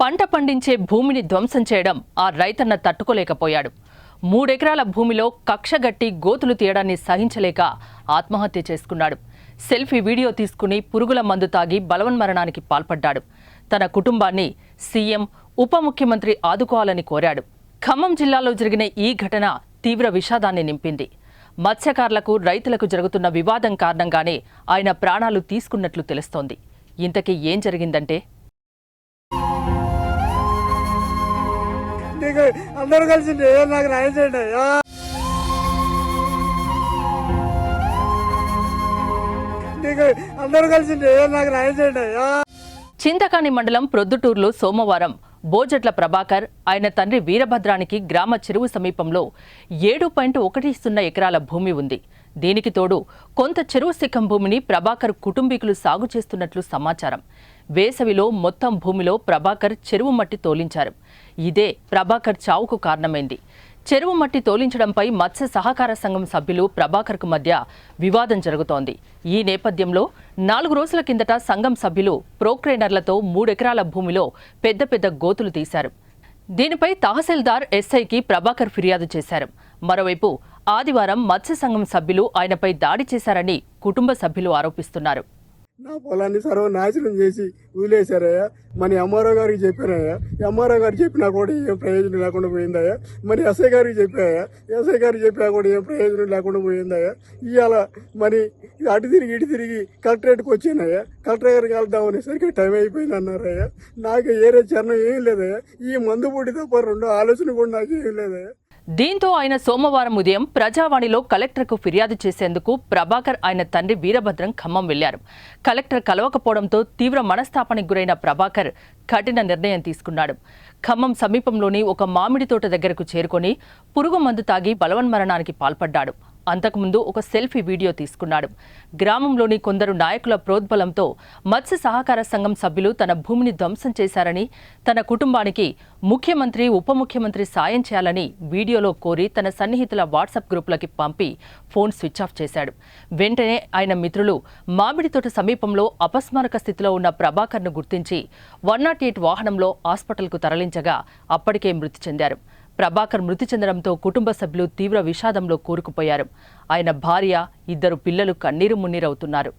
పంట పండించే భూమిని ధ్వంసం చేయడం ఆ రైతన్న తట్టుకోలేకపోయాడు. మూడెకరాల భూమిలో కక్షగట్టి గోతులు తీయడాన్ని సహించలేక ఆత్మహత్య చేసుకున్నాడు. సెల్ఫీ వీడియో తీసుకుని పురుగుల మందు తాగి బలవన్మరణానికి పాల్పడ్డాడు. తన కుటుంబాన్ని సీఎం ఉప ముఖ్యమంత్రి ఆదుకోవాలని కోరాడు. ఖమ్మం జిల్లాలో జరిగిన ఈ ఘటన తీవ్ర విషాదాన్ని నింపింది. మత్స్యకారులకు రైతులకు జరుగుతున్న వివాదం కారణంగానే ఆయన ప్రాణాలు తీసుకున్నట్లు తెలుస్తోంది. ఇంతకీ ఏం జరిగిందంటే? నీకు అందరూ కలిసి నాకు న్యాయం చేయండి. అయ్యా నీకు అందరూ కలిసి నాకు న్యాయం చేయండి. అయ్యా చింతకాణి మండలం ప్రొద్దుటూరులో సోమవారం బోజట్ల ప్రభాకర్ ఆయన తండ్రి వీరభద్రానికి గ్రామ చెరువు సమీపంలో ఏడు పాయింట్ ఒకటి సున్నా ఎకరాల భూమి ఉంది. దీనికి తోడు కొంత చెరువు శిఖం భూమిని ప్రభాకర్ కుటుంబీకులు సాగు చేస్తున్నట్లు సమాచారం. వేసవిలో మొత్తం భూమిలో ప్రభాకర్ చెరువు మట్టి తోలించారు. ఇదే ప్రభాకర్ చావుకు కారణమైంది. చెరువు మట్టి తోలించడంపై మత్స్య సహకార సంఘం సభ్యులు ప్రభాకర్కు మధ్య వివాదం జరుగుతోంది. ఈ నేపథ్యంలో నాలుగు రోజుల కిందట సంఘం సభ్యులు ప్రోక్రేనర్లతో మూడెకరాల భూమిలో పెద్ద పెద్ద గోతులు తీశారు. దీనిపై తహసీల్దార్ ఎస్ఐకి ప్రభాకర్ ఫిర్యాదు చేశారు. మరోవైపు ఆదివారం మత్స్య సంఘం సభ్యులు ఆయనపై దాడి చేశారని కుటుంబ సభ్యులు ఆరోపిస్తున్నారు. నా పొలాన్ని సర్వనాశనం చేసి వదిలేశారయ్యా. మన ఎంఆర్ఓ గారికి చెప్పానయ్యా. ఎంఆర్ఓ గారు చెప్పినా కూడా ఏం ప్రయోజనం లేకుండా పోయిందయ్యా. మరి ఎస్ఐ గారికి చెప్పాయా ఎస్ఐ గారికి చెప్పినా కూడా ఏం ప్రయోజనం లేకుండా పోయిందయ్యా. ఇవాళ మరి అటు తిరిగి ఇటు తిరిగి కలెక్టరేట్కి వచ్చానయ్యా. కలెక్టర్ గారికి వెళ్దామనేసరికి టైం అయిపోయింది అన్నారయ్యా. నాకు ఏరే చరణం ఏం లేదయ్యా. ఈ మందు పొడి తప్ప రెండో ఆలోచన కూడా నాకు ఏం లేదయ్యా. దీంతో ఆయన సోమవారం ఉదయం ప్రజావాణిలో కలెక్టర్కు ఫిర్యాదు చేసేందుకు ప్రభాకర్ ఆయన తండ్రి వీరభద్రం ఖమ్మం వెళ్ళారు. కలెక్టర్ కలవకపోవడంతో తీవ్ర మనస్తాపానికి గురైన ప్రభాకర్ కఠిన నిర్ణయం తీసుకున్నాడు. ఖమ్మం సమీపంలోని ఒక మామిడి తోట దగ్గరకు చేరుకొని పురుగు మందు తాగి బలవన్మరణానికి పాల్పడ్డాడు. అంతకుముందు ఒక సెల్ఫీ వీడియో తీసుకున్నాడు. గ్రామంలోని కొందరు నాయకుల ప్రోద్బలంతో మత్స్య సహకార సంఘం సభ్యులు తన భూమిని ధ్వంసం చేశారని తన కుటుంబానికి ముఖ్యమంత్రి ఉప ముఖ్యమంత్రి సాయం చేయాలని వీడియోలో కోరి తన సన్నిహితుల వాట్సాప్ గ్రూపులకి పంపి ఫోన్ స్విచ్ ఆఫ్ చేశాడు. వెంటనే ఆయన మిత్రులు మామిడి తోట సమీపంలో అపస్మారక స్థితిలో ఉన్న ప్రభాకర్ను గుర్తించి వన్ నాట్ ఎయిట్ వాహనంలో హాస్పిటల్కు తరలించగా అప్పటికే మృతి చెందారు. ప్రభాకర్ మృతి చెందడంతో కుటుంబ సభ్యులు తీవ్ర విషాదంలో కూరుకుపోయారు. ఆయన భార్య ఇద్దరు పిల్లలు కన్నీరు మున్నీరవుతున్నారు.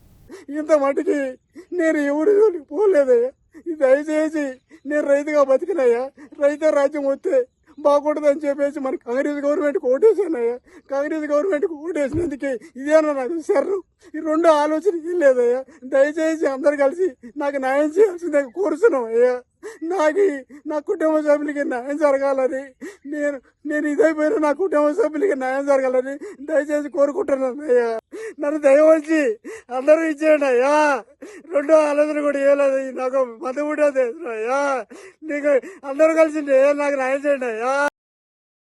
ఇంత మటుకి నేను ఎవరు పోలేదయ్యా. ఇది దయచేసి నేను రైతుగా బతికినయ్యా. రైతు రాజ్యం వస్తే బాగుంటుందని చెప్పేసి మన కాంగ్రెస్ గవర్నమెంట్కి ఓటేసానయ్యా. కాంగ్రెస్ గవర్నమెంట్కి ఓటేసినందుకే ఇదేనా నాకు సర్రు. ఈ రెండు ఆలోచన ఏం లేదయ్యా. దయచేసి అందరు కలిసి నాకు న్యాయం చేయాల్సిందే కోరుతున్నాం అయ్యా. నాకు నా కుటుంబ సభ్యులకి న్యాయం జరగాలని. నేను నేను ఇదైపోయినా నా కుటుంబ సభ్యులకి న్యాయం జరగాలని దయచేసి కోరుకుంటున్నాను అయ్యా. నన్ను దయవచ్చి అందరూ ఇచ్చేయండి అయ్యా. రెండో ఆలోచన కూడా ఏలేదు నాకు మందు కూడా అయ్యా నీకు అందరూ కలిసి నాకు న్యాయం చేయండి అయ్యా.